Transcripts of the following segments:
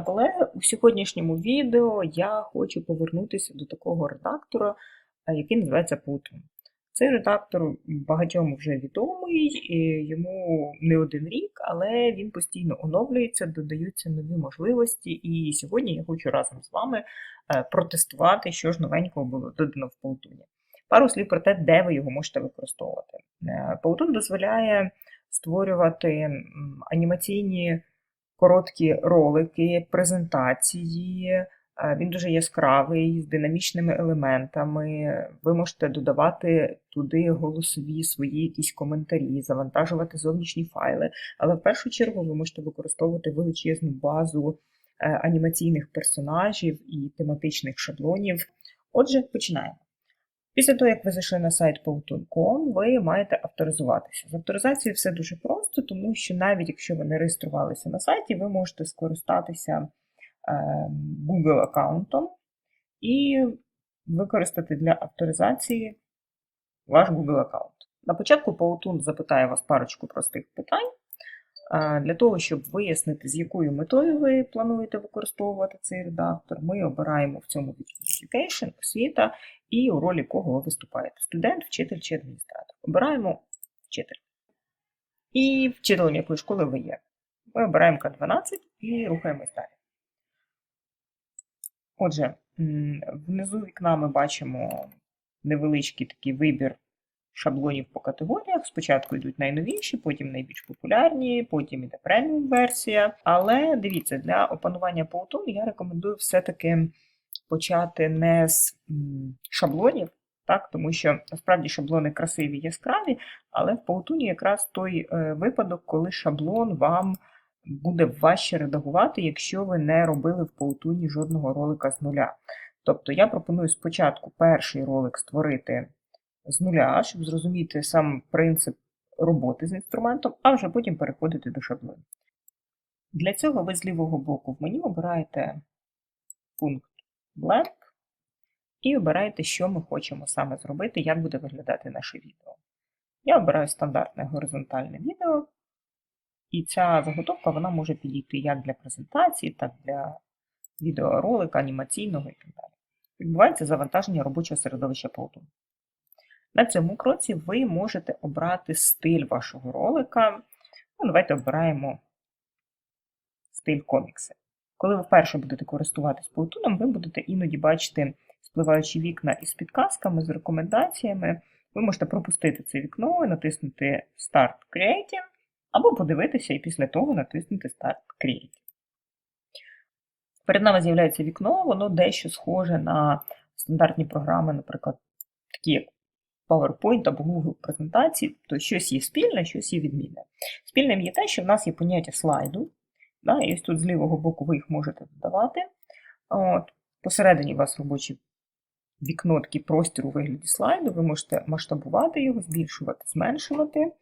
Колеги, у сьогоднішньому відео я хочу повернутися до такого редактора, е, який називається Putun. Цей редактор багатьом вже відомий, йому не один рік, але він постійно оновлюється, додаються нові можливості. І сьогодні я хочу разом з вами е, протестувати, що ж новенького було додано в Putun. Пару слів про те, де ви його можете використовувати. Е, Putun дозволяє створювати анімаційні короткі ролики, презентації. Е, він дуже яскравий, з динамічними елементами. Ви можете додавати туди голосові свої якісь коментарі, завантажувати зовнішні файли. Але в першу чергу ви можете використовувати величезну базу е, анімаційних персонажів і тематичних шаблонів. Отже, починаємо. Після того, як ви зайшли на сайт Powtoon.com, ви маєте авторизуватися. З авторизацією все дуже просто, тому що навіть якщо ви не реєструвалися на сайті, ви можете скористатися Google аккаунтом і використати для авторизації ваш Google аккаунт. На початку Powtoon запитає вас парочку простих питань. Для того, щоб вияснити, з якою метою ви плануєте використовувати цей редактор, ми обираємо в цьому Education, освіта і у ролі кого ви виступаєте: студент, вчитель чи адміністратор. Обираємо вчитель. І вчителем якої школи ви є. Ми обираємо К12 і рухаємось далі. Отже, внизу вікна ми бачимо невеличкий такий вибір шаблонів по категоріях. Спочатку йдуть найновіші, потім найбільш популярні, потім іде преміум версія. Але дивіться, для опанування Powtoon я рекомендую все-таки почати не з шаблонів, так, тому що насправді шаблони красиві яскраві, але в Powtoon якраз той е, випадок, коли шаблон вам буде важче редагувати, якщо ви не робили в Powtoon жодного ролика з нуля. Тобто я пропоную спочатку перший ролик створити з нуля, щоб зрозуміти сам принцип роботи з інструментом, а вже потім переходити до шаблонів. Для цього ви з лівого боку в меню обираєте пункт Blank і обираєте, що ми хочемо саме зробити, як буде виглядати наше відео. Я обираю стандартне горизонтальне відео, і ця заготовка вона може підійти як для презентації, так і для відеоролика, анімаційного і так далі. Відбувається завантаження робочого середовища Powtoon. На цьому кроці ви можете обрати стиль вашого ролика. Ну, Давайте обираємо стиль комікси. Коли ви вперше будете користуватись Powtoon, ви будете іноді бачити спливаючі вікна із підказками, з рекомендаціями. Ви можете пропустити це вікно і натиснути Start Creative, або подивитися і після того натиснути Start Creative. Перед нами з'являється вікно, воно дещо схоже на стандартні програми, наприклад, такі як PowerPoint або Google презентації, то щось є спільне, щось є відмінне. Спільним є те, що в нас є поняття слайду. Да, І ось тут з лівого боку ви їх можете додавати. От, Посередині у вас робоче вікно, такий простір у вигляді слайду, ви можете масштабувати його, збільшувати, зменшувати.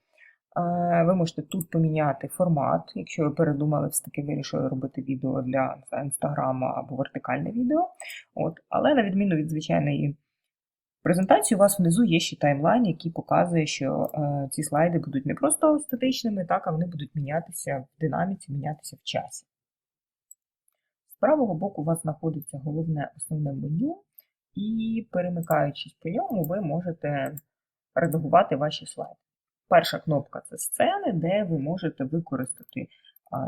Ви можете тут поміняти формат, якщо ви передумали, все-таки вирішили робити відео для інстаграму або вертикальне відео. От. Але на відміну від звичайної презентації, у вас внизу є ще таймлайн, який показує, що е, ці слайди будуть не просто статичними, так, а вони будуть мінятися в динаміці, мінятися в часі. З правого боку у вас знаходиться головне основне меню, і перемикаючись по ньому, ви можете редагувати ваші слайди. Перша кнопка це сцени, де ви можете використати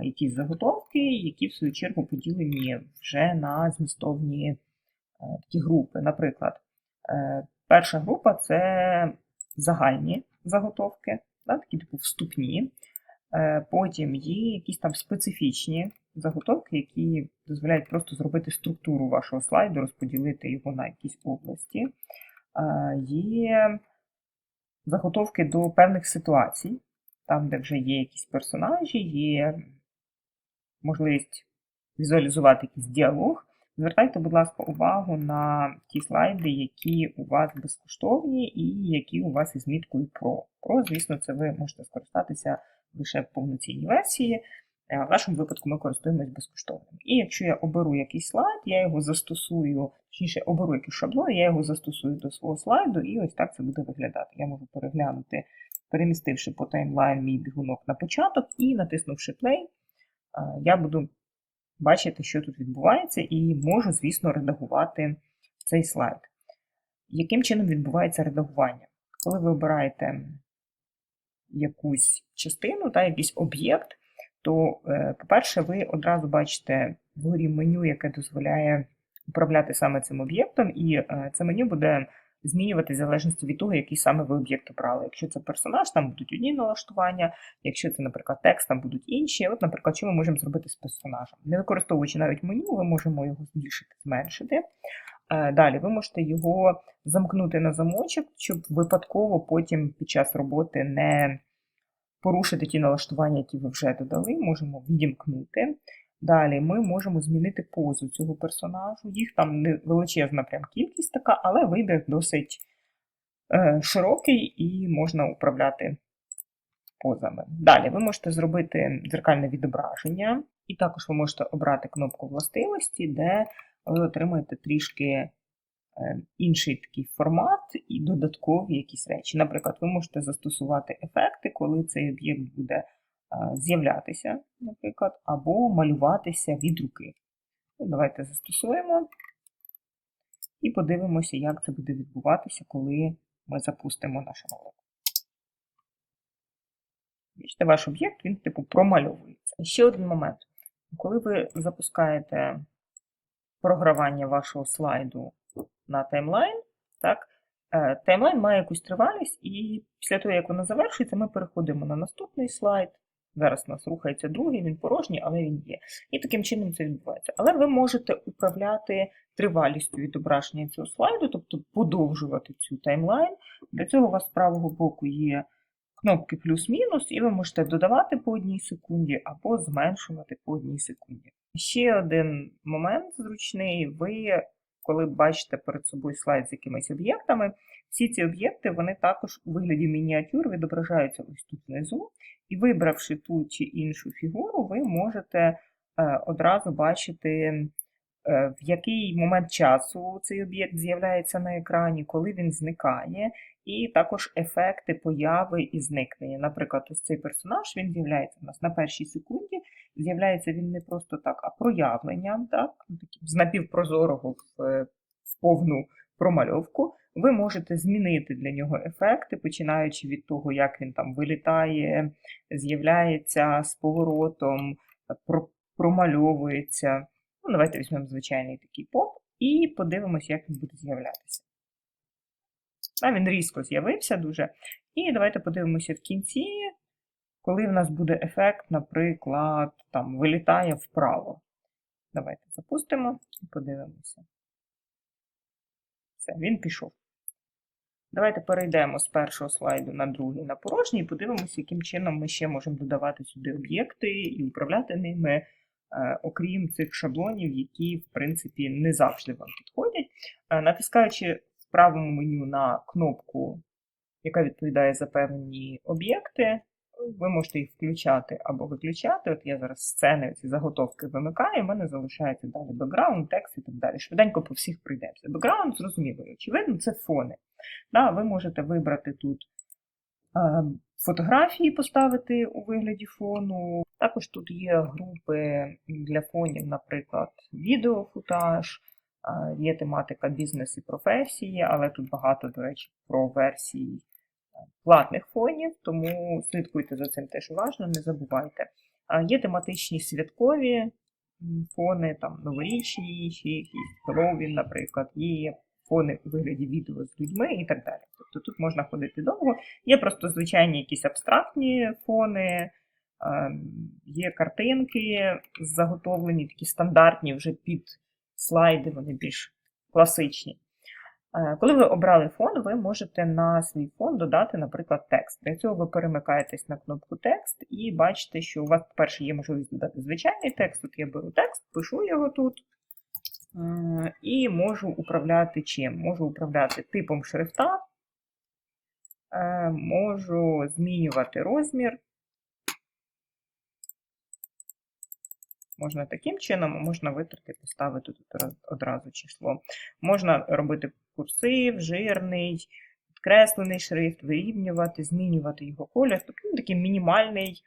якісь заготовки, які, в свою чергу, поділені вже на змістовні а, такі групи. Наприклад, е, перша група це загальні заготовки, такі типу вступні. Е, потім є якісь там специфічні заготовки, які дозволяють просто зробити структуру вашого слайду, розподілити його на якісь області. Е, є заготовки до певних ситуацій, там, де вже є якісь персонажі, є можливість візуалізувати якийсь діалог. Звертайте, будь ласка, увагу на ті слайди, які у вас безкоштовні і які у вас із міткою PRO. PRO, звісно, це ви можете скористатися лише в повноцінній версії. Е, в нашому випадку ми користуємось безкоштовним. І якщо я оберу якийсь слайд, я його застосую, точніше, оберу якийсь шаблон, я його застосую до свого слайду, і ось так це буде виглядати. Я можу переглянути, перемістивши по таймлайн мій бігунок на початок і натиснувши play, е, я буду бачити, що тут відбувається, і можу, звісно, редагувати цей слайд. Яким чином відбувається редагування? Коли ви обираєте якусь частину, та, якийсь об'єкт, то, е, по-перше, ви одразу бачите вгорі меню, яке дозволяє управляти саме цим об'єктом, і е, це меню буде змінювати в залежності від того, який саме ви об'єкт обрали. Якщо це персонаж, там будуть одні налаштування, якщо це, наприклад, текст, там будуть інші. От, наприклад, що ми можемо зробити з персонажем? Не використовуючи навіть меню, ми можемо його збільшити, зменшити. Е, далі ви можете його замкнути на замочок, щоб випадково потім під час роботи не порушити ті налаштування, які ви вже додали, можемо відімкнути. Далі ми можемо змінити позу цього персонажу. Їх там не величезна прям кількість така, але вибір досить е, широкий і можна управляти позами. Далі ви можете зробити дзеркальне відображення, і також ви можете обрати кнопку властивості, де ви отримаєте трішки е, інший такий формат і додаткові якісь речі. Наприклад, ви можете застосувати ефекти, коли цей об'єкт буде з'являтися, наприклад, або малюватися від руки. Ну, Давайте застосуємо і подивимося, як це буде відбуватися, коли ми запустимо наш ролик. Бачите, ваш об'єкт, він, типу, промальовується. Ще один момент. Коли ви запускаєте програвання вашого слайду на таймлайн, так, е, таймлайн має якусь тривалість, і після того, як вона завершується, ми переходимо на наступний слайд. Зараз у нас рухається другий, він порожній, але він є. І таким чином це відбувається. Але ви можете управляти тривалістю відображення цього слайду, тобто подовжувати цю таймлайн. Для цього у вас з правого боку є кнопки плюс-мінус, і ви можете додавати по одній секунді або зменшувати по одній секунді. Ще один момент зручний. Ви, коли бачите перед собою слайд з якимись об'єктами, всі ці об'єкти вони також у вигляді мініатюр відображаються ось тут внизу. І вибравши ту чи іншу фігуру, ви можете е, одразу бачити, е, в який момент часу цей об'єкт з'являється на екрані, коли він зникає, і також ефекти появи і зникнення. Наприклад, ось цей персонаж він з'являється у нас на першій секунді, з'являється він не просто так, а проявленням, так, з напівпрозорого в, в повну промальовку. Ви можете змінити для нього ефекти, починаючи від того, як він там вилітає, з'являється з поворотом, промальовується. Ну, Давайте візьмемо звичайний такий поп і подивимося, як він буде з'являтися. А Він різко з'явився дуже. І давайте подивимося в кінці, коли в нас буде ефект, наприклад, там вилітає вправо. Давайте запустимо і подивимося. Все, він пішов. Давайте перейдемо з першого слайду на другий на порожній і подивимося, яким чином ми ще можемо додавати сюди об'єкти і управляти ними, е, окрім цих шаблонів, які, в принципі, не завжди вам підходять. Е, натискаючи в правому меню на кнопку, яка відповідає за певні об'єкти, ви можете їх включати або виключати. От я зараз сцени, ці заготовки вимикаю, в мене залишається далі бекграунд, текст і так далі. Швиденько по всіх прийдемося. Бекграунд, зрозуміло, очевидно, це фони. Да, Ви можете вибрати тут е, фотографії, поставити у вигляді фону. Також тут є групи для фонів, наприклад, відеофутаж, е, є тематика бізнес і професії, але тут багато, до речі, про версії платних фонів, тому слідкуйте за цим теж уважно, не забувайте. Є тематичні святкові фони, там новорічні, ще якісь Хеллоуін, наприклад, є фони у вигляді відео з людьми і так далі. Тобто тут можна ходити довго. Є просто звичайні якісь абстрактні фони, є картинки заготовлені, такі стандартні вже під слайди, вони більш класичні. Е, коли ви обрали фон, ви можете на свій фон додати, наприклад, текст. Для цього ви перемикаєтесь на кнопку текст і бачите, що у вас, по-перше, є можливість додати звичайний текст. Тут я беру текст, пишу його тут. Е, і можу управляти чим? Можу управляти типом шрифта, е, можу змінювати розмір. Можна таким чином, можна витрати, поставити тут одразу число. Можна робити курсив, жирний, підкреслений шрифт, вирівнювати, змінювати його колір. Тобто ну, такий мінімальний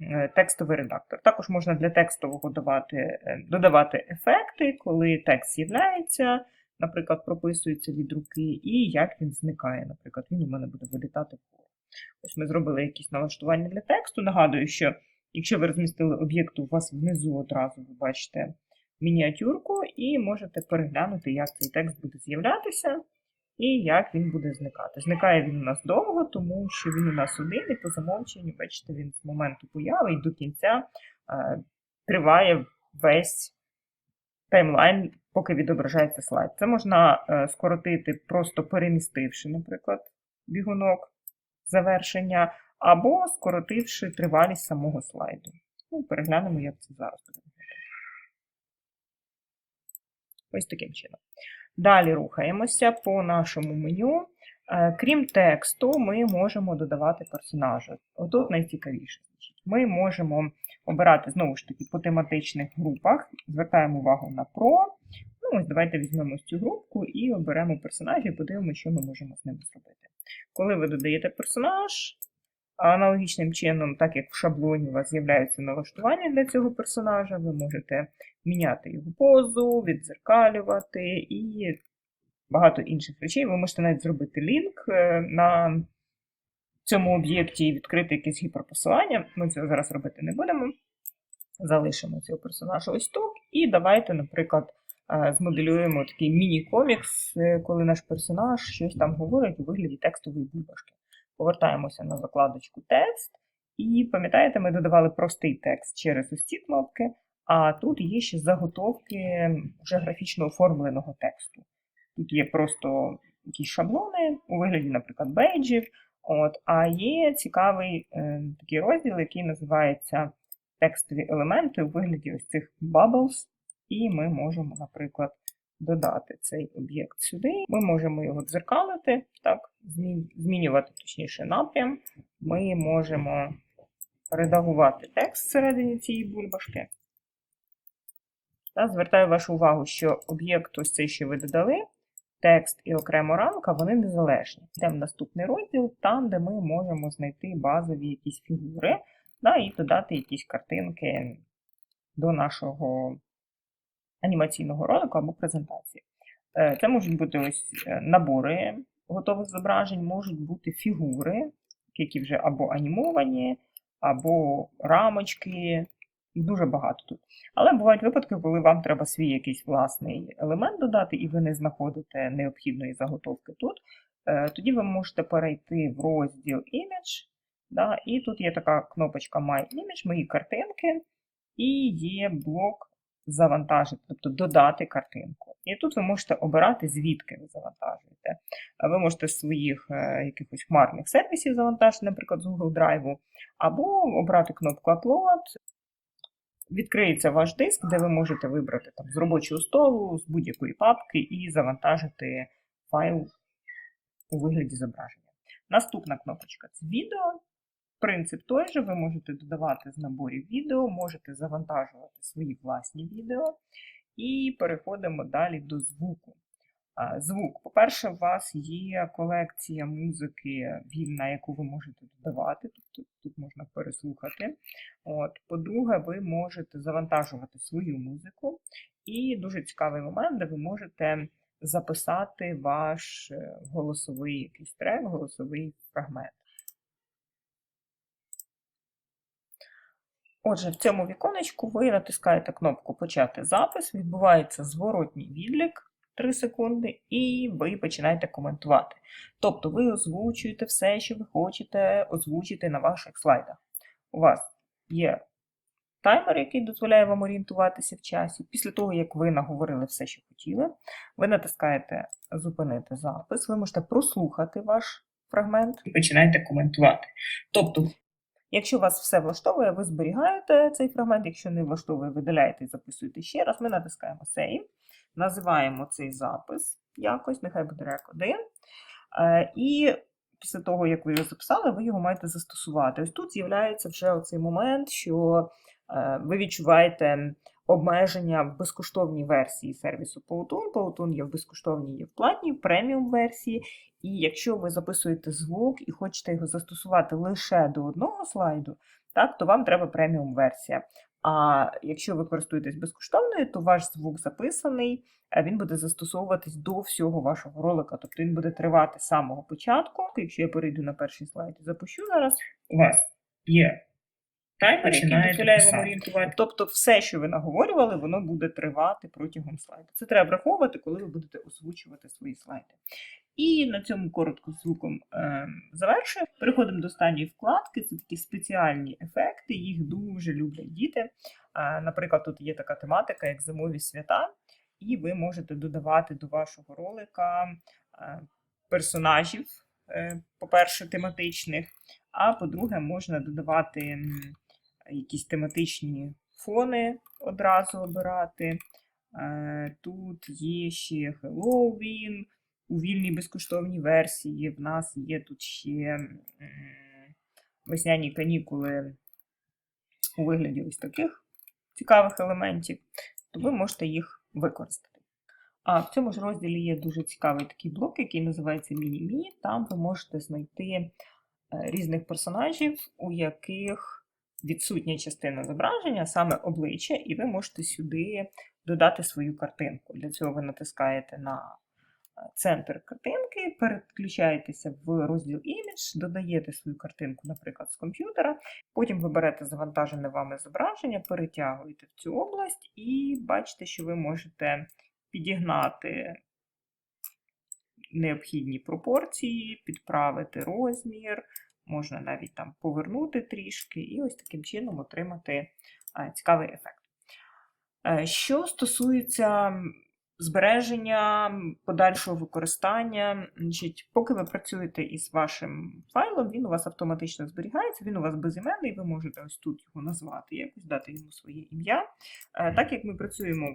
е, текстовий редактор. Також можна для текстового давати, е, додавати ефекти, коли текст з'являється, наприклад, прописується від руки, і як він зникає. Наприклад, він у мене буде вилітати вгору. Ось ми зробили якісь налаштування для тексту. Нагадую, що якщо ви розмістили об'єкт, у вас внизу одразу ви бачите мініатюрку, і можете переглянути, як цей текст буде з'являтися і як він буде зникати. Зникає він у нас довго, тому що він у нас один, і по замовченню, бачите, він з моменту появи і до кінця е, триває весь таймлайн, поки відображається слайд. Це можна е, скоротити, просто перемістивши, наприклад, бігунок завершення, або скоротивши тривалість самого слайду. Ну, переглянемо, як це зараз буде виглядати. Ось таким чином. Далі рухаємося по нашому меню. Е, Крім тексту, ми можемо додавати персонажа. Отут найцікавіше. Ми можемо обирати знову ж таки по тематичних групах. Звертаємо увагу на про. Ну, ось Давайте візьмемо цю групку і оберемо персонажа і подивимося, що ми можемо з ним зробити. Коли ви додаєте персонаж, аналогічним чином, так як в шаблоні у вас з'являються налаштування для цього персонажа, ви можете міняти його позу, відзеркалювати і багато інших речей. Ви можете навіть зробити лінк е, на цьому об'єкті і відкрити якесь гіперпосилання. Ми цього зараз робити не будемо. Залишимо цього персонажа ось тут. І давайте, наприклад, е, змоделюємо такий міні-комікс, е, коли наш персонаж щось там говорить у вигляді текстової бульбашки. Повертаємося на закладочку текст. І пам'ятаєте, ми додавали простий текст через ось ці кнопки, а тут є ще заготовки вже графічно оформленого тексту. Тут є просто якісь шаблони у вигляді, наприклад, бейджів. От, А є цікавий е, такий розділ, який називається текстові елементи у вигляді ось цих bubbles. І ми можемо, наприклад, додати цей об'єкт сюди. Ми можемо його дзеркалити, так, змінювати точніше напрям. Ми можемо редагувати текст всередині цієї бульбашки. Та, звертаю вашу увагу, що об'єкт, ось цей, що ви додали, текст і окремо рамка, вони незалежні. Йдемо в наступний розділ, там, де ми можемо знайти базові якісь фігури, да, і додати якісь картинки до нашого анімаційного ролику або презентації. Е, це можуть бути ось е, набори готових зображень, можуть бути фігури, які вже або анімовані, або рамочки, їх дуже багато тут. Але бувають випадки, коли вам треба свій якийсь власний елемент додати, і ви не знаходите необхідної заготовки тут. Е, тоді ви можете перейти в розділ Image. Да, І тут є така кнопочка My Image, мої картинки, і є блок завантажити, тобто додати картинку. І тут ви можете обирати, звідки ви завантажуєте. Ви можете з своїх е, якихось хмарних сервісів завантажити, наприклад, з Google Drive, або обрати кнопку Upload. Відкриється ваш диск, де ви можете вибрати там, з робочого столу, з будь-якої папки і завантажити файл у вигляді зображення. Наступна кнопочка це відео. Принцип той же, ви можете додавати з наборів відео, можете завантажувати свої власні відео. І переходимо далі до звуку. Звук. По-перше, у вас є колекція музики вільна, яку ви можете додавати, тобто тут можна переслухати. По-друге, ви можете завантажувати свою музику. І дуже цікавий момент, де ви можете записати ваш е, голосовий якийсь трек, голосовий фрагмент. Отже, в цьому віконечку ви натискаєте кнопку Почати запис, відбувається зворотній відлік 3 секунди, і ви починаєте коментувати. Тобто ви озвучуєте все, що ви хочете озвучити на ваших слайдах. У вас є таймер, який дозволяє вам орієнтуватися в часі. Після того, як ви наговорили все, що хотіли, ви натискаєте Зупинити запис, ви можете прослухати ваш фрагмент і починаєте коментувати. Тобто, Якщо вас все влаштовує, ви зберігаєте цей фрагмент, якщо не влаштовує, видаляєте і записуєте ще раз. Ми натискаємо Save, називаємо цей запис якось, нехай буде рек 1. Е, і після того, як ви його записали, ви його маєте застосувати. Ось тут з'являється вже оцей момент, що ви відчуваєте обмеження в безкоштовній версії сервісу Powtoon. Powtoon є в безкоштовній, є в платній, в преміум версії. І якщо ви записуєте звук і хочете його застосувати лише до одного слайду, так, то вам треба преміум версія. А якщо ви користуєтесь безкоштовною, то ваш звук записаний, він буде застосовуватись до всього вашого ролика. Тобто він буде тривати з самого початку. Якщо я перейду на перший слайд і запущу зараз, У вас є таймер, який Починає дозволяє вам орієнтувати. Тобто все, що ви наговорювали, воно буде тривати протягом слайду. Це треба враховувати, коли ви будете озвучувати свої слайди. І на цьому коротко звуком е, завершую. Переходимо до останньої вкладки. Це такі спеціальні ефекти, їх дуже люблять діти. Е, наприклад, тут є така тематика, як зимові свята, і ви можете додавати до вашого ролика е, персонажів, е, по-перше, тематичних, а по-друге, можна додавати. Якісь тематичні фони одразу обирати. Е, Тут є ще Halloween у вільній безкоштовній версії. В нас є тут ще весняні канікули у вигляді ось таких цікавих елементів, то ви можете їх використати. А в цьому ж розділі є дуже цікавий такий блок, який називається Міні-Мі. Там ви можете знайти е, різних персонажів, у яких відсутня частина зображення, саме обличчя, і ви можете сюди додати свою картинку. Для цього ви натискаєте на е, центр картинки, переключаєтеся в розділ Image, додаєте свою картинку, наприклад, з комп'ютера, потім ви берете завантажене вами зображення, перетягуєте в цю область і бачите, що ви можете підігнати необхідні пропорції, підправити розмір, можна навіть там повернути трішки, і ось таким чином отримати цікавий ефект. Е, Що стосується збереження, подальшого використання, значить, поки ви працюєте із вашим файлом, він у вас автоматично зберігається, він у вас безіменний, ви можете ось тут його назвати, якось дати йому своє ім'я. Е, Так як ми працюємо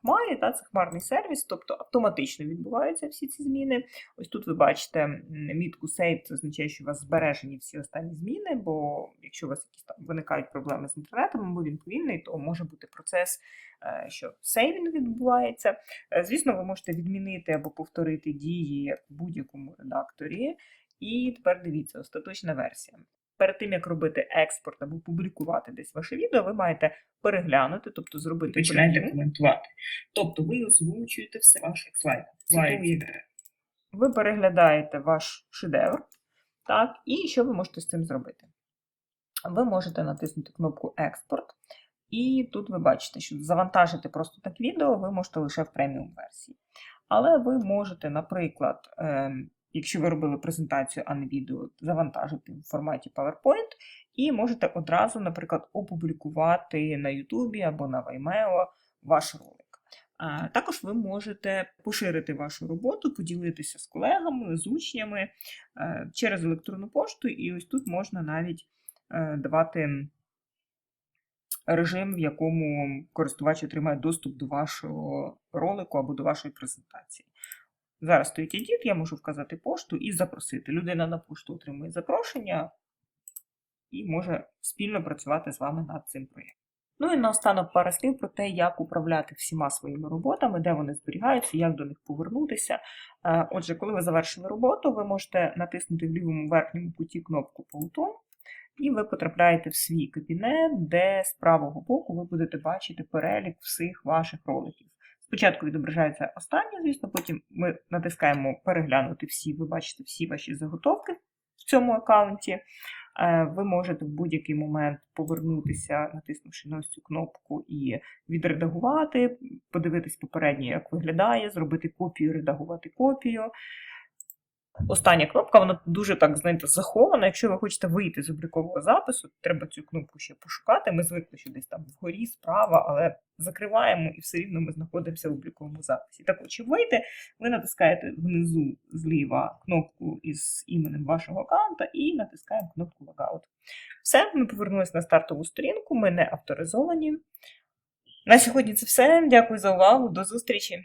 хмарі, та, це хмарний сервіс, тобто автоматично відбуваються всі ці зміни. Ось тут ви бачите мітку Save, це означає, що у вас збережені всі останні зміни, бо якщо у вас якісь там виникають проблеми з інтернетом, або він повільний, то може бути процес, е, що сейвінг відбувається. Е, Звісно, ви можете відмінити або повторити дії в будь-якому редакторі. І тепер дивіться, остаточна версія. Перед тим, як робити експорт або публікувати десь ваше відео, ви маєте переглянути, тобто зробити Починаєте коментувати. Тобто ви озвучуєте все ваших слайдах. Слайд. Слайд. ви переглядаєте ваш шедевр, так, і що ви можете з цим зробити? Ви можете натиснути кнопку Експорт, і тут ви бачите, що завантажити просто так відео ви можете лише в преміум версії. Але ви можете, наприклад, ем, якщо ви робили презентацію, а не відео, завантажити в форматі PowerPoint, і можете одразу, наприклад, опублікувати на YouTube або на Vimeo ваш ролик. А, Також ви можете поширити вашу роботу, поділитися з колегами, з учнями е, через електронну пошту, і ось тут можна навіть е, давати режим, в якому користувач отримає доступ до вашого ролику або до вашої презентації. Зараз стоїть edit, я можу вказати пошту і запросити. Людина на пошту отримує запрошення і може спільно працювати з вами над цим проєктом. Ну і наостанок пара слів про те, як управляти всіма своїми роботами, де вони зберігаються, як до них повернутися. Е, Отже, коли ви завершили роботу, ви можете натиснути в лівому верхньому куті кнопку Паутон, і ви потрапляєте в свій кабінет, де з правого боку ви будете бачити перелік всіх ваших роликів. Спочатку відображається останнє, звісно, потім ми натискаємо переглянути всі, ви бачите всі ваші заготовки в цьому аккаунті. Е, Ви можете в будь-який момент повернутися, натиснувши на ось цю кнопку, і відредагувати, подивитись попередньо, як виглядає, зробити копію, редагувати копію. Остання кнопка, вона дуже так, знаєте, захована. Якщо ви хочете вийти з облікового запису, треба цю кнопку ще пошукати. Ми звикли, що десь там вгорі, справа, але закриваємо і все рівно ми знаходимося в обліковому записі. Так от, щоб вийти, ви натискаєте внизу зліва кнопку із іменем вашого аккаунта і натискаємо кнопку Logout. Все, ми повернулися на стартову сторінку, ми не авторизовані. На сьогодні це все. Дякую за увагу. До зустрічі!